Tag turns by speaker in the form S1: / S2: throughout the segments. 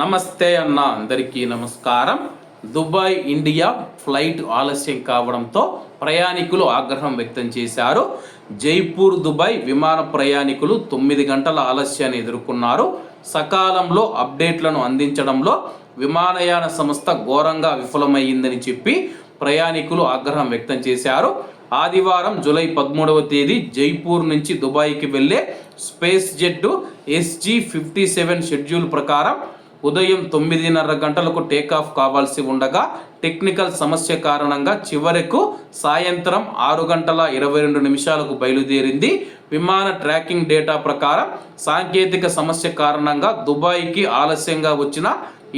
S1: నమస్తే అన్న అందరికీ నమస్కారం. దుబాయ్ ఇండియా ఫ్లైట్ ఆలస్యం కావడంతో ప్రయాణికులు ఆగ్రహం వ్యక్తం చేశారు. జైపూర్ దుబాయ్ విమాన ప్రయాణికులు తొమ్మిది గంటల ఆలస్యాన్ని ఎదుర్కొన్నారు. సకాలంలో అప్డేట్లను అందించడంలో విమానయాన సంస్థ ఘోరంగా విఫలమైందని చెప్పి ప్రయాణికులు ఆగ్రహం వ్యక్తం చేశారు. ఆదివారం జూలై పదమూడవ తేదీ జైపూర్ నుంచి దుబాయ్కి వెళ్ళే SpiceJet SG fifty seven schedule ప్రకారం ఉదయం తొమ్మిదిన్నర గంటలకు టేకాఫ్ కావాల్సి ఉండగా టెక్నికల్ సమస్య కారణంగా చివరకు సాయంత్రం ఆరు గంటల ఇరవై రెండు నిమిషాలకు బయలుదేరింది. విమాన ట్రాకింగ్ డేటా ప్రకారం సాంకేతిక సమస్య కారణంగా దుబాయ్కి ఆలస్యంగా వచ్చిన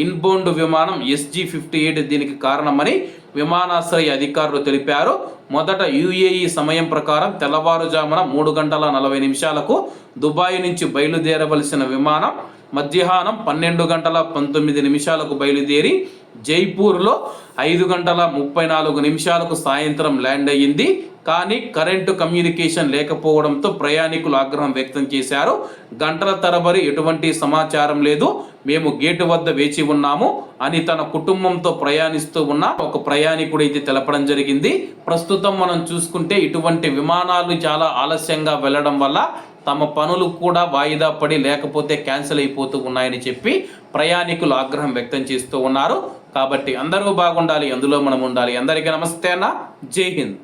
S1: ఇన్బౌండ్ విమానం ఎస్జీ ఫిఫ్టీ ఎయిట్ దీనికి కారణమని విమానాశ్రయ అధికారులు తెలిపారు. మొదట యుఏఈ సమయం ప్రకారం తెల్లవారుజామున మూడు గంటల నలభై నిమిషాలకు దుబాయ్ నుంచి బయలుదేరవలసిన విమానం మధ్యాహ్నం పన్నెండు గంటల పంతొమ్మిది నిమిషాలకు బయలుదేరి జైపూర్లో ఐదు గంటల ముప్పై నాలుగు నిమిషాలకు సాయంత్రం ల్యాండ్ అయ్యింది. కానీ కరెంటు కమ్యూనికేషన్ లేకపోవడంతో ప్రయాణికులు ఆగ్రహం వ్యక్తం చేశారు. గంటల తరబడి ఎటువంటి సమాచారం లేదు. మేము గేటు వద్ద వేచి ఉన్నాము అని తన కుటుంబంతో ప్రయాణిస్తూ ఉన్న ఒక ప్రయాణికుడు అయితే తెలపడం జరిగింది. ప్రస్తుతం మనం చూసుకుంటే ఇటువంటి విమానాలు చాలా ఆలస్యంగా వెళ్ళడం వల్ల తమ పనులు కూడా వాయిదా పడి లేకపోతే క్యాన్సిల్ అయిపోతూ ఉన్నాయని చెప్పి ప్రయాణికులు ఆగ్రహం వ్యక్తం చేస్తూ ఉన్నారు. కాబట్టి అందరూ బాగుండాలి అందులో మనం ఉండాలి. అందరికీ నమస్తే అన్న. జై హింద్.